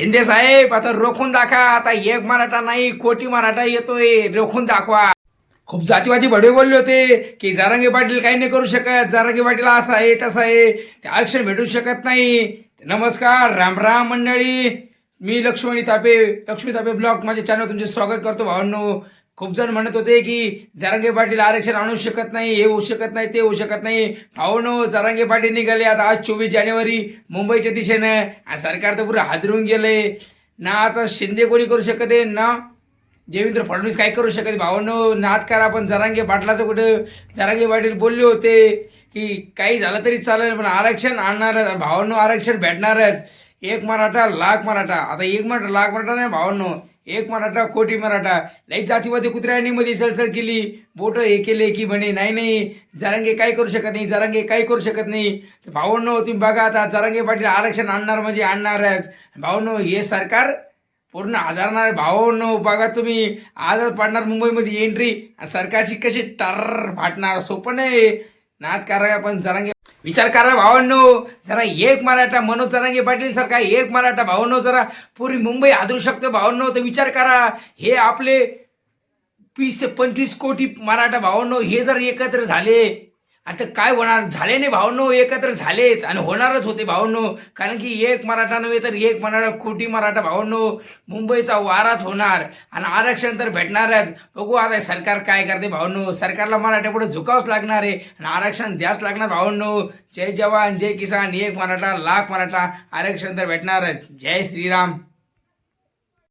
शिंदे साहेब आता रोखून दाखवा आता एक मराठा नाही कोटी मराठा येतोय. रोखून दाखवा. खूप जातीवादी भडवे बोलले होते की जारांगे पाटील काही नाही करू शकत. जारांगे पाटील असं आहे तसं आहे. ते आरक्षण भेटू शकत नाही. नमस्कार राम राम मंडळी. मी लक्ष्मणी तापे लक्ष्मी तापे ब्लॉग माझ्या चॅनल तुमचे स्वागत करतो भावांनो. खूप जण म्हणत होते की जरांगे पाटील आरक्षण आणू शकत नाही हे होऊ शकत नाही ते होऊ शकत नाही. भावनो जरांगे पाटील निघाले. आता आज चोवीस जानेवारी मुंबईच्या दिशेनं. आणि सरकार तर पुरं हादरून गेलंय. ना आता शिंदे कोणी करू शकत आहे ना देवेंद्र फडणवीस काय करू शकत भावनो नाद करा पण जरांगे पाटलाचं कुठं? जरांगे पाटील बोलले होते की काही झालं तरी चालेल पण आरक्षण आणणारच. भावांनो आरक्षण भेटणारच. एक मराठा लाख मराठा. आता एक मराठा लाख मराठा नाही भावांनो एक मराठा कोटी मराठा. लई जातीवादी कुत्र्यांनी मध्ये सळसळ केली. बोट हे केले की म्हणे नाही नाही. जरांगे काय करू शकत नाही जरांगे काही करू शकत नाही. तर भावांनो तुम्ही बघा आता जरांगे पाटील आरक्षण आणणार म्हणजे आणणारच. भावांनो हे सरकार पूर्ण आधारणार भावांनो बघा तुम्ही. आजच पाडणार मुंबईमध्ये एंट्री सरकारशी कशी टर फाटणार सोपं नाही. नाद करा पण जरांगे। विचार करा भावांनो जरा एक मराठा मनोज जरांगे पाटील सारखा एक मराठा भावांनो जरा पुरी मुंबई आदरू शकतो भावांनो तर विचार करा हे आपले वीस ते पंचवीस कोटी मराठा भावांनो हे जर एकत्र झाले आता काय होणार? झाले नाही भावनो एकत्र झालेच आणि होणारच होते भावनो कारण की एक मराठा नव्हे तर एक मराठा खोटी मराठा भावनो मुंबईचा वाराच होणार आणि आरक्षण तर भेटणारच. बघू आता सरकार काय करते भावनो सरकारला मराठा पुढे झुकावंच लागणार आहे आणि आरक्षण द्याच लागणार भावनो जय जवान जय किसान. एक मराठा लाख मराठा आरक्षण तर भेटणारच. जय श्रीराम.